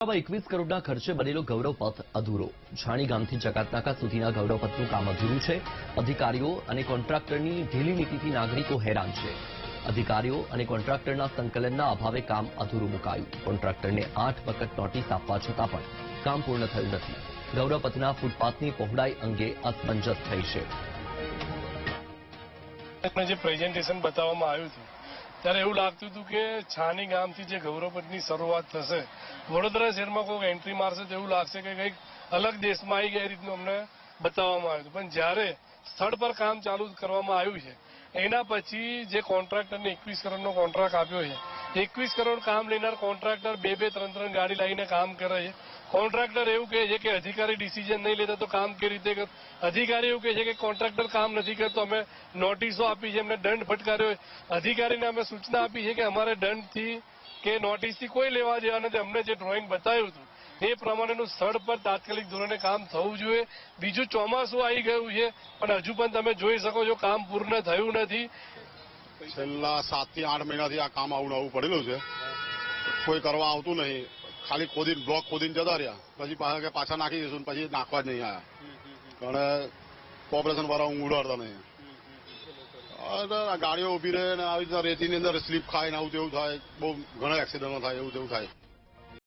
એકવીસ કરોડના ખર્ચે બનેલો ગૌરવ પથ અધૂરો. છાણી ગામથી ચકાતનાકા સુધીના ગૌરવ પથનું કામ અધૂરું છે. અધિકારીઓ અને કોન્ટ્રાક્ટરની ઢીલી નીતિથી નાગરિકો હેરાન છે. અધિકારીઓ અને કોન્ટ્રાક્ટરના સંકલનના અભાવે કામ અધૂરું મુકાયું. કોન્ટ્રાક્ટરને આઠ વખત નોટિસ આપવા છતાં પણ કામ પૂર્ણ થયું નથી. ગૌરવ પથના ફૂટપાથની પહોળાઈ અંગે અસમંજસ થઈ છે. જે પ્રેઝન્ટેશન બતાવવામાં આવ્યું હતું ત્યારે એવું લાગતું હતું કે છાની ગામથી જે ગૌરવપટની શરૂઆત થશે, વડોદરા શહેરમાં કોઈ એન્ટ્રી મારશે તો એવું લાગશે કે કંઈક અલગ દેશમાં આવી ગયા રીતનું અમને બતાવવામાં આવ્યું પણ જ્યારે સ્થળ પર કામ ચાલુ કરવામાં આવ્યું છે, એના પછી જે કોન્ટ્રાક્ટરને એકવીસ કરોડનો કોન્ટ્રાક્ટ આપ્યો છે એકવીસ કરોડ કામ લેનાર કોન્ટ્રાક્ટર બે બે ત્રણ ત્રણ ગાડી લાવીને કામ કરે છે. કોન્ટ્રાક્ટર એવું કહે છે કે અધિકારી ડિસિઝન નહીં લેતા તો કામ કેવી રીતે કર? અધિકારી એવું કહે છે કે કોન્ટ્રાક્ટર કામ નથી કરતો, અમે નોટિસો આપી છે એમને દંડ ફટકાર્યો અધિકારીને અમે સૂચના આપી છે કે અમારે દંડથી કે નોટિસથી કોઈ લેવા જેવા નથી. અમને જે ડ્રોઈંગ બતાવ્યું હતું, એ પ્રમાણેનું સ્થળ પર તાત્કાલિક ધોરણે કામ થવું જોઈએ. બીજું ચોમાસું આવી ગયું છે, પણ હજુ પણ તમે જોઈ શકો છો કામ પૂર્ણ થયું નથી. છેલ્લા સાતથી આઠ મહિનાથી આ કામ આવું આવું પડેલું છે. કોઈ કરવા આવતું નહીં. ખાલી ખોદીને, બ્લોક ખોદીને જતા રહ્યા. પછી પાછા કે પાછા નાખી દઈશું પછી નાખવા જ નહીં આવ્યા અને કોર્પોરેશન વાળા હું ઉડાડતા નહીં. ગાડીઓ ઊભી રહે અને આવી રીતના રેતીની અંદર સ્લીપ ખાય ને આવું તેવું થાય. બહુ ઘણા એક્સિડન્ટો થાય, એવું તેવું થાય.